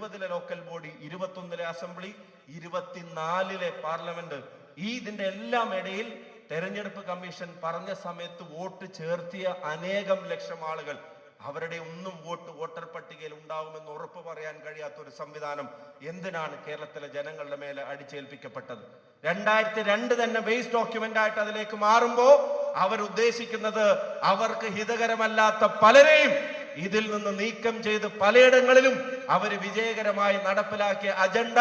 ഇരുപതിലെ local body ഇരുപത്തൊന്നിലെ assembly ഇരുപത്തിനാലിലെ പാർലമെന്റ് ഈ ഇതിന്റെ എല്ലാം ഇടയിൽ തെരഞ്ഞെടുപ്പ് കമ്മീഷൻ പറഞ്ഞ സമയത്ത് വോട്ട് ചേർത്തിയ അനേകം ലക്ഷം ആളുകൾ. അവരുടെ ഒന്നും വോട്ട് വോട്ടർ പട്ടികയിൽ ഉണ്ടാവുമെന്ന് ഉറപ്പ് പറയാൻ കഴിയാത്ത ഒരു സംവിധാനം എന്തിനാണ് കേരളത്തിലെ ജനങ്ങളുടെ മേലെ അടിച്ചേൽപ്പിക്കപ്പെട്ടത്? രണ്ടായിരത്തി രണ്ട് തന്നെ ബേസ് ഡോക്യുമെന്റ് ആയിട്ട് അതിലേക്ക് മാറുമ്പോൾ അവർ ഉദ്ദേശിക്കുന്നത് അവർക്ക് ഹിതകരമല്ലാത്ത പലരെയും ഇതിൽ നിന്ന് നീക്കം ചെയ്ത് പലയിടങ്ങളിലും അവർ വിജയകരമായി നടപ്പിലാക്കിയ അജണ്ട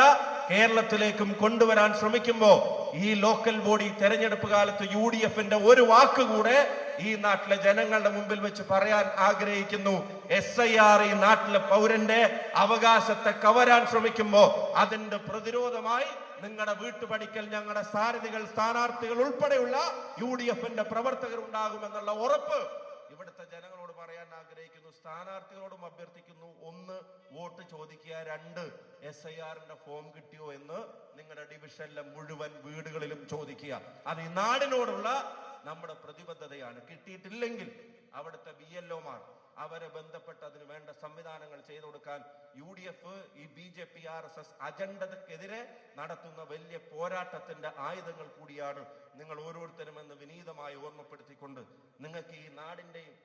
കേരളത്തിലേക്കും കൊണ്ടുവരാൻ ശ്രമിക്കുമ്പോൾ ഈ ലോക്കൽ ബോഡി തെരഞ്ഞെടുപ്പ് കാലത്ത് യു ഡി എഫിന്റെ ഒരു വാക്ക് കൂടെ ഈ നാട്ടിലെ ജനങ്ങളുടെ മുമ്പിൽ വെച്ച് പറയാൻ ആഗ്രഹിക്കുന്നു. എസ് ഐ ആർ ഈ നാട്ടിലെ പൗരന്റെ അവകാശത്തെ കവരാൻ ശ്രമിക്കുമ്പോൾ അതിന്റെ പ്രതിരോധമായി നിങ്ങളുടെ വീട്ടുപടിക്കൽ ഞങ്ങളുടെ സാരഥികൾ സ്ഥാനാർത്ഥികൾ ഉൾപ്പെടെയുള്ള യു ഡി എഫിന്റെ പ്രവർത്തകർ ഉണ്ടാകുമെന്നുള്ള ഉറപ്പ് ഇവിടുത്തെ ജനങ്ങളോട് പറയാൻ ആഗ്രഹിക്കുന്നു സ്ഥാനാർത്ഥികളോടും അഭ്യർത്ഥിക്കുന്നു ഒന്ന് വോട്ട് ചോദിക്കുക രണ്ട് എസ് ഐ ആറിന്റെ ഫോം കിട്ടിയോ എന്ന് നിങ്ങളുടെ ഡിവിഷനിലെ മുഴുവൻ വീടുകളിലും ചോദിക്കുക. അത് ഈ നാടിനോടുള്ള നമ്മുടെ പ്രതിബദ്ധതയാണ്. കിട്ടിയിട്ടില്ലെങ്കിൽ അവിടുത്തെ ബി എൽ ഒമാർ അവരെ ബന്ധപ്പെട്ട് അതിന് വേണ്ട സംവിധാനങ്ങൾ ചെയ്തു കൊടുക്കാൻ യു ഡി എഫ് ഈ B J P R S S അജണ്ടതക്കെതിരെ നടത്തുന്ന വലിയ പോരാട്ടത്തിന്റെ ആയുധങ്ങൾ കൂടിയാണ് നിങ്ങൾ ഓരോരുത്തരും എന്ന് വിനീതമായി ഓർമ്മപ്പെടുത്തിക്കൊണ്ട് നിങ്ങൾക്ക് ഈ നാടിന്റെയും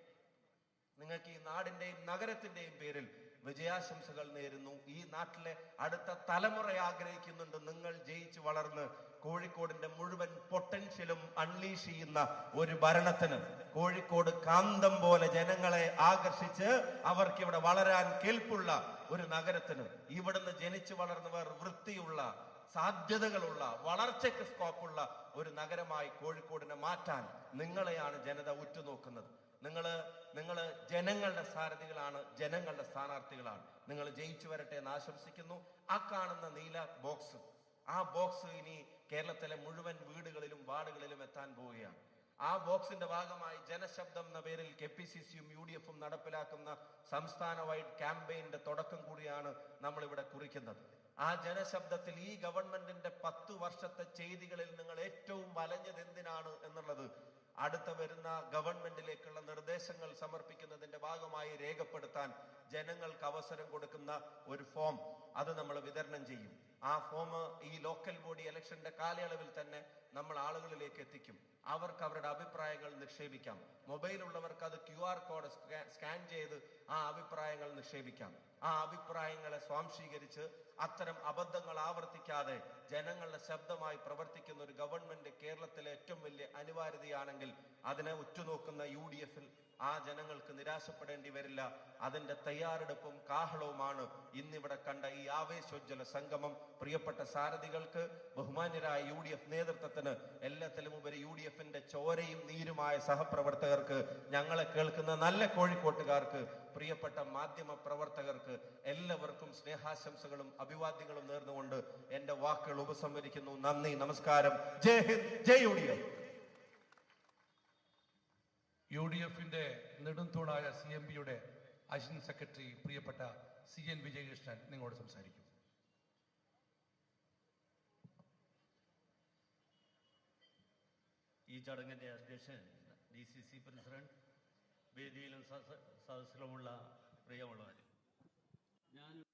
നിങ്ങൾക്ക് ഈ നാടിന്റെയും നഗരത്തിന്റെയും പേരിൽ വിജയാശംസകൾ നേരുന്നു. ഈ നാട്ടിലെ അടുത്ത തലമുറ ആഗ്രഹിക്കുന്നുണ്ട് നിങ്ങൾ ജയിച്ചു വളർന്ന് കോഴിക്കോടിന്റെ മുഴുവൻ പൊട്ടൻഷ്യലും അൺലീഷ് ചെയ്യുന്ന ഒരു ഭരണത്തിന്. കോഴിക്കോട് കാന്തം പോലെ ജനങ്ങളെ ആകർഷിച്ച് അവർക്ക് ഇവിടെ വളരാൻ കേൾപ്പുള്ള ഒരു നഗരത്തിന്. ഇവിടുന്ന് ജനിച്ചു വളർന്നവർ വൃത്തിയുള്ള സാധ്യതകളുള്ള വളർച്ചയ്ക്ക് സ്കോപ്പുള്ള ഒരു നഗരമായി കോഴിക്കോടിനെ മാറ്റാൻ നിങ്ങളെയാണ് ജനത ഉറ്റുനോക്കുന്നത്. നിങ്ങൾ നിങ്ങൾ ജനങ്ങളുടെ സാരഥികളാണ് ജനങ്ങളുടെ സ്ഥാനാർത്ഥികളാണ്. നിങ്ങൾ ജയിച്ചു വരട്ടെ എന്ന് ആശംസിക്കുന്നു. ആ കാണുന്ന നീല ബോക്സ് ആ ബോക്സ് ഇനി കേരളത്തിലെ മുഴുവൻ വീടുകളിലും വാർഡുകളിലും എത്താൻ പോവുകയാണ്. ആ ബോക്സിന്റെ ഭാഗമായി ജനശബ്ദം എന്ന പേരിൽ കെ പി സി സിയും യു ഡി എഫും നടപ്പിലാക്കുന്ന സംസ്ഥാന വൈഡ് ക്യാമ്പയിന്റെ തുടക്കം കൂടിയാണ് നമ്മൾ ഇവിടെ കുറിക്കുന്നത്. ആ ജനശബ്ദത്തിൽ ഈ ഗവൺമെന്റിന്റെ പത്തു വർഷത്തെ ചെയ്തികളിൽ നിങ്ങൾ ഏറ്റവും വലഞ്ഞത് എന്തിനാണ് എന്നുള്ളത് അടുത്ത വരുന്ന ഗവൺമെന്റിലേക്കുള്ള നിർദ്ദേശങ്ങൾ സമർപ്പിക്കുന്നതിന്റെ ഭാഗമായി രേഖപ്പെടുത്താൻ ജനങ്ങൾക്ക് അവസരം കൊടുക്കുന്ന ഒരു ഫോം അത് നമ്മൾ വിതരണം ചെയ്യും. ആ ഫോം ഈ ലോക്കൽ ബോഡി ഇലക്ഷന്റെ കാലയളവിൽ തന്നെ നമ്മൾ ആളുകളിലേക്ക് എത്തിക്കും. അവർക്ക് അവരുടെ അഭിപ്രായങ്ങൾ നിക്ഷേപിക്കാം. മൊബൈൽ ഉള്ളവർക്ക് അത് ക്യു ആർ കോഡ് സ്കാൻ ചെയ്ത് ആ അഭിപ്രായങ്ങൾ നിക്ഷേപിക്കാം. ആ അഭിപ്രായങ്ങളെ സ്വാംശീകരിച്ച് അത്തരം അബദ്ധങ്ങൾ ആവർത്തിക്കാതെ ജനങ്ങളുടെ ശബ്ദമായി പ്രവർത്തിക്കുന്ന ഒരു ഗവൺമെന്റ് കേരളത്തിലെ ഏറ്റവും വലിയ അനിവാര്യതയാണെങ്കിൽ അതിനെ ഉറ്റുനോക്കുന്ന യു ആ ജനങ്ങൾക്ക് നിരാശപ്പെടേണ്ടി വരില്ല. അതിന്റെ തയ്യാറെടുപ്പും കാഹളവുമാണ് ഇന്നിവിടെ കണ്ട ഈ ആവേശോജ്വല സംഗമം. പ്രിയപ്പെട്ട സാരഥികൾക്ക് ബഹുമാന്യരായ യു ഡി എഫ് നേതൃത്വത്തിന് എല്ലാത്തിലും ഉപരി യു ഡി എഫിന്റെ ചോരയും നീരുമായ സഹപ്രവർത്തകർക്ക് ഞങ്ങളെ കേൾക്കുന്ന നല്ല കോഴിക്കോട്ടുകാർക്ക് പ്രിയപ്പെട്ട മാധ്യമ പ്രവർത്തകർക്ക് എല്ലാവർക്കും സ്നേഹാശംസകളും അഭിവാദ്യങ്ങളും നേർന്നുകൊണ്ട് എന്റെ വാക്കുകൾ ഉപസംഹരിക്കുന്നു. നന്ദി നമസ്കാരം. Jai Hind Jai U D F. U D എഫിന്റെ നെടുംതൂണായ സി എം പിയുടെ അസിസ്റ്റന്റ് സെക്രട്ടറി പ്രിയപ്പെട്ട സി എൻ വിജയകൃഷ്ണൻ നിങ്ങളോട് സംസാരിക്കും. ഈ ചടങ്ങിന്റെ അധ്യക്ഷൻ ഡി സി സി പ്രസിഡന്റ് വേദിയിലും സദ- സദസ്സിലുമുള്ള പ്രിയമുള്ളവർ ഞാൻ